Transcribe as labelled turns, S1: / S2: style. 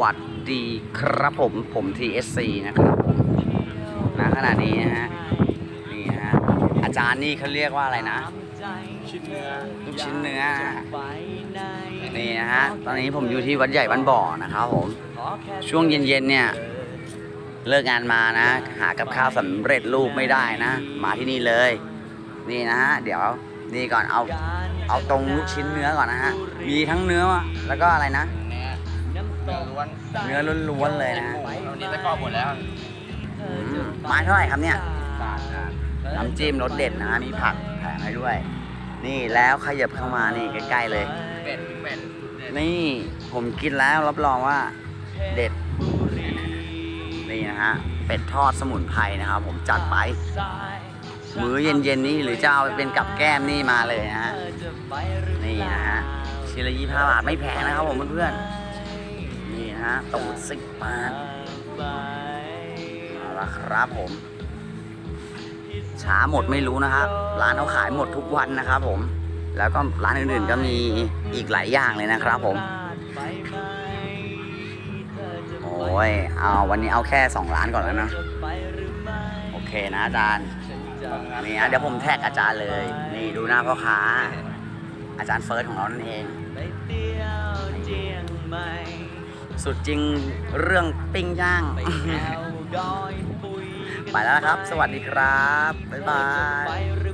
S1: วัสดีครับผมผม TSC นะครับผมณขณะนี้นะฮะนี่ฮะอาจารย์นี่เขาเรียกว่าอะไรนะ
S2: ชิ้นเนื้อ
S1: ลูกชิ้นเนื้อนี่นะฮะตอนนี้ผมอยู่ที่วัดใหญ่บ้านบ่อนะครับผมช่วงเย็นๆเนี่ยเลิกงานมานะ หากับข้าวสำเร็จรูปไม่ได้นะ มาที่นี่เลย นี่นะฮะเดี๋ยวนี่ก่อนเอาเอาตรงลูกชิ้นเนื้อก่อนนะฮะมีทั้งเนื้อแล้วก็อะไรนะ
S2: เนื้อเนื้อล้วน
S1: เนื้อล้วนๆเลยนะฮะ
S2: วันนี้ตะกร้อหมดแล้ว
S1: อืมไม้เท่าไหร่ครับเนี่ย
S2: บาทนะ
S1: น้ำจิ้มรสเด็ดนะฮะมีผักแถมให้ด้วย นี่แล้วขยับเข้ามานี่ใกล้ๆเลย
S2: เป็ดเป็ด
S1: นี่ผมกินแล้วรับรองว่าเด็ด นี่นะฮะ เป็ดทอดสมุนไพรนะครับ ผมจัดไป มื้อเย็นๆนี่หรือจะเอาไปเป็นกับแก้มนี่มาเลยนะฮะ นี่นะฮะชิ้นละยี่ห้าบาทไม่แพงนะครับผมเพื่อนๆนี่นะฮะ ตูดสิบบาทเอาละครับผม ช้าหมดไม่รู้นะครับ ร้านเขาขายหมดทุกวันนะครับผม แล้วก็ร้านอื่นๆก็มีอีกหลายอย่างเลยนะครับผม โอ้ย เอาวันนี้เอาแค่2ร้านก่อนแล้วเนะ โอเคนะอาจารย์นี่ฮะเดี๋ยวผมแท็กอาจารย์เลย นี่ดูหน้าพ่อค้า อาจารย์เฟิร์สของเรานั่นเอง สุดจริงเรื่องปิ้งย่าง ไปแล้วนะครับ สวัสดีครับ บ๊ายบาย
S3: หรือเปล่า